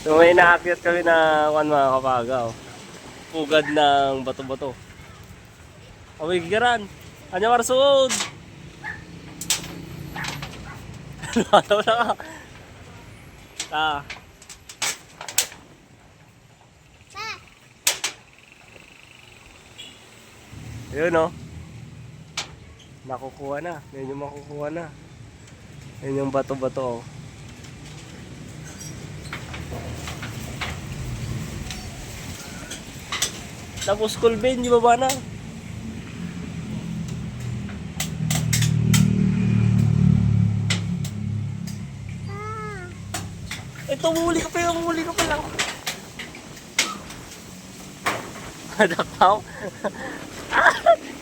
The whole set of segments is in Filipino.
So may inaakyat kami na kan mga kapagaw. Pugad ng bato-bato. Awig garan. Anya marsud. Ano na ka? Ah. Yun oh. Nakukuha na. Yung makukuha na. Yan yung bato-bato oh. Tapos school bin, di ba ba na? Ito, muli ka pa lang, muli ka pa lang. Madakaw.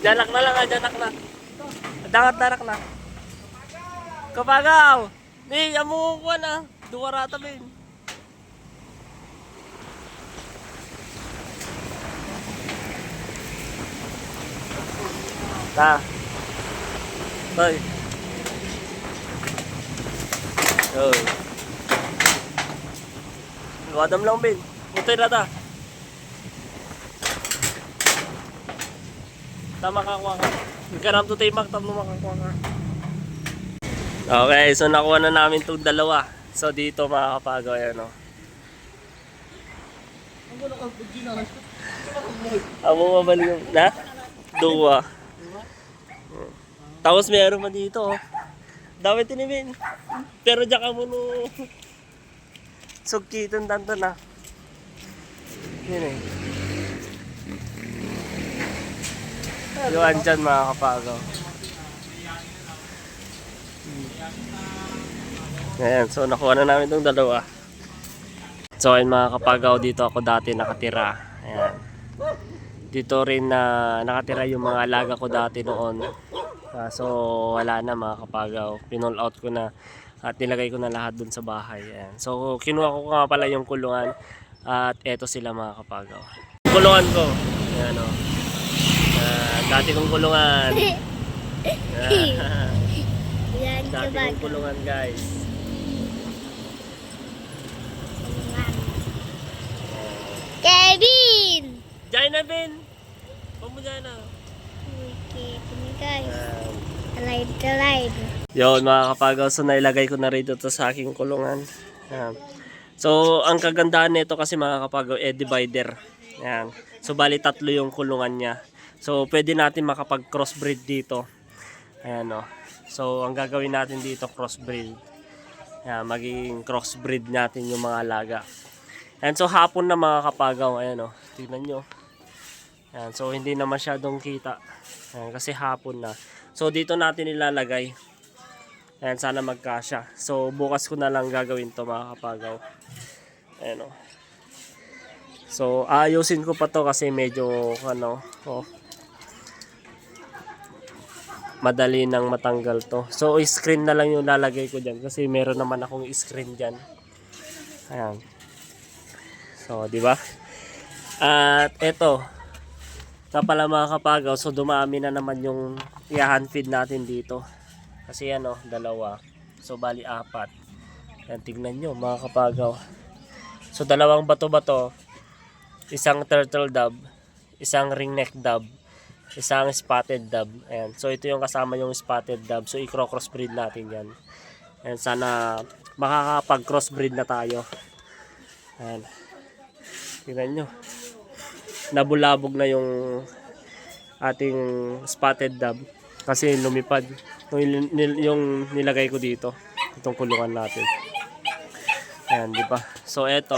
Janak na lang, ah, janak na. Dakat darak na. Kapagaw! Ni, amo ko na. Duwa rata bin. Ta. Toy. Oh. Wadam lang bin. Putoy na ta. Tama ka kuha ka. Ikaram to tayo mag tamo makakuha ka. Okay, so nakuha na namin itong dalawa. So dito mga kapagaw yan o. Amo mabali yung... Na? Dua. Tapos meron pa dito oh. Dami tinimin. Pero diyan ka muna. Sugkitan tanto na. Yun eh. Yung andyan mga kapagaw. Ayan, so nakuha na namin itong dalawa. So ayun mga kapagaw, dito ako dati nakatira. Ayan. Dito rin na nakatira yung mga alaga ko dati noon. Ah, so wala na mga kapagaw. Pinol out ko na at nilagay ko na lahat dun sa bahay. Ayan. So kinuha ko nga pala yung kulungan at eto sila mga kapagaw. Kulungan ko. Ayan o. Ah, dati kong kulungan. Ah, Yan, dati kong kulungan guys. Kevin! Diyan na Ben! Dyan na. Okay, guys. Alive to live. Yun mga kapagaw, so nailagay ko na rito to sa aking kulungan. Ayan. So, ang kagandahan nito kasi mga kapagaw, eh, divider. Ayan. So, bali tatlo yung kulungan niya. So, pwede natin makapag crossbreed dito. Ayan o. So, ang gagawin natin dito, crossbreed. Ayan, magiging crossbreed natin yung mga alaga. Ayan, so hapon na mga kapagaw. Ayan o, tignan nyo. Ayan, so hindi na masyadong kita. Ayan, kasi hapon na. So dito natin ilalagay. Ayan, sana magkasya. So bukas ko na lang gagawin to mga kapagaw. Ayan o. So ayusin ko pa to kasi medyo ano, oh, madali nang matanggal to. So screen na lang yung lalagay ko dyan kasi meron naman akong screen dyan. Ayan. So, di ba? At eto, na pala mga kapagaw, so dumami na naman yung i-hand feed natin dito. Kasi ano, dalawa. So, bali apat. Yan, tignan nyo mga kapagaw. So, dalawang bato-bato, isang turtle dove, isang ringneck dove, isang spotted dove. Ayan. So, ito yung kasama yung spotted dove. So, i-crossbreed natin yan. Ayan, sana makakapag-crossbreed na tayo. Ayan. Tingnan nyo. Nabulabog na yung ating spotted dove kasi lumipad. Yung, yung nilagay ko dito itong kulungan natin. Ayan di ba? So eto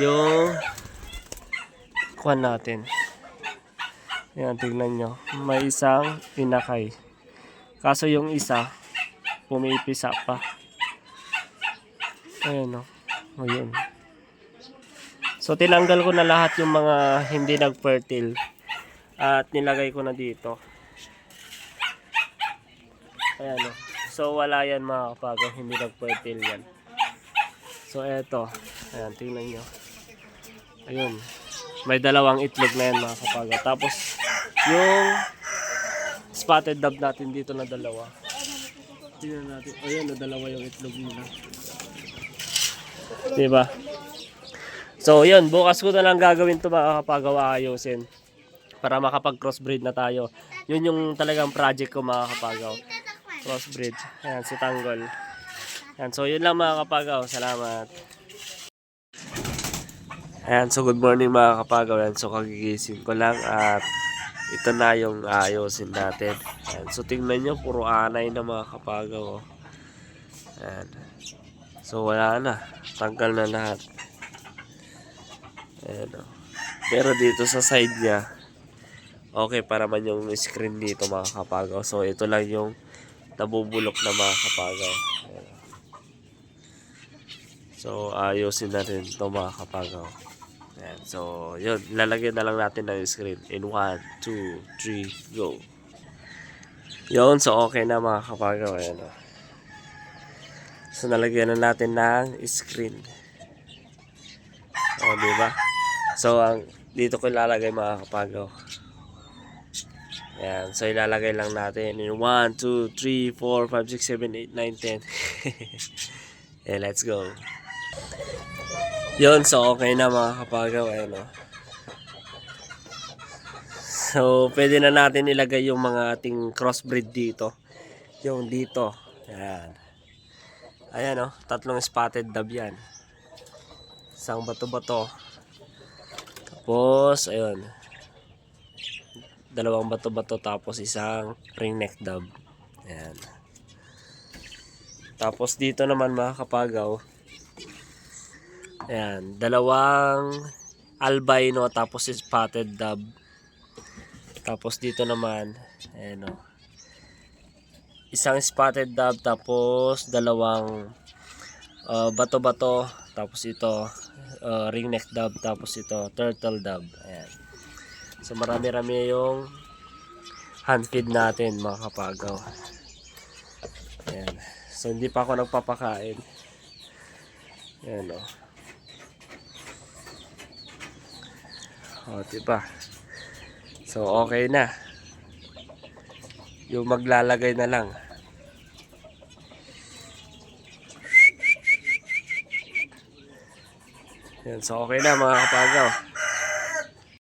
yung kuhan natin. Ayan tignan nyo. May isang inakay. Kaso yung isa pumipisa pa. Ayan o ayun So tinanggal ko na lahat yung mga hindi nag-fertile at nilagay ko na dito. Ayan o. So wala yan mga kapagaw, hindi nag-fertile yan. So eto, ayan tingnan nyo. Ayun, may dalawang itlog na yan mga kapagaw. Tapos yung spotted dove natin dito na dalawa. Tingnan natin, ayun na dalawa yung itlog nila. Di ba? So, yun. Bukas ko na lang gagawin to mga kapagawa ayusin. Para makapag-crossbreed na tayo. Yun yung talagang project ko mga kapagaw. Crossbreed. Ayan, si Tanggol. Ayan, so yun lang mga kapagaw. Salamat. Ayan, so good morning mga kapagaw. Ayan, so kagigising ko lang at ito na yung ayusin natin. Ayan, so tingnan nyo, puro anay na mga kapagaw. oh. Ayan. So wala na. Tanggal na lahat. Ayan o. Pero dito sa side niya, okay pa naman yung screen dito mga kapagaw. So ito lang yung nabubulok na mga kapagaw. Ayan. So ayusin natin ito mga kapagaw. Ayan. So yun, lalagyan na lang natin ng screen. In 1, 2, 3, go. Yun, so okay na mga kapagaw. Ayan o. So nalagyan na natin ng screen. O, di ba? So ang dito ko ilalagay mga kapagaw. Yan, so ilalagay lang natin in 1 2 3 4 5 6 7 8 9 10. yeah, let's go. Yun, so okay na mga kapagaw, ayun o. So, pwede na natin ilagay yung mga ating crossbreed dito. Yung dito. Yan. Ayan o, tatlong spotted dove yan. Isang bato-bato. Tapos, ayun. Dalawang bato-bato tapos isang ringneck dove. Ayan. Tapos dito naman mga kapagaw. Ayan, dalawang albino tapos spotted dove. Tapos dito naman, ayan o. Isang spotted dove tapos dalawang uh, bato-bato tapos ito uh, ringneck dove tapos ito turtle dove. Ayan. So marami-rami yung hand feed natin mga kapagaw. Ayan. So hindi pa ako nagpapakain. Ayan o. O, diba? So okay na. Yung maglalagay na lang. Yan, so okay na mga kapagaw.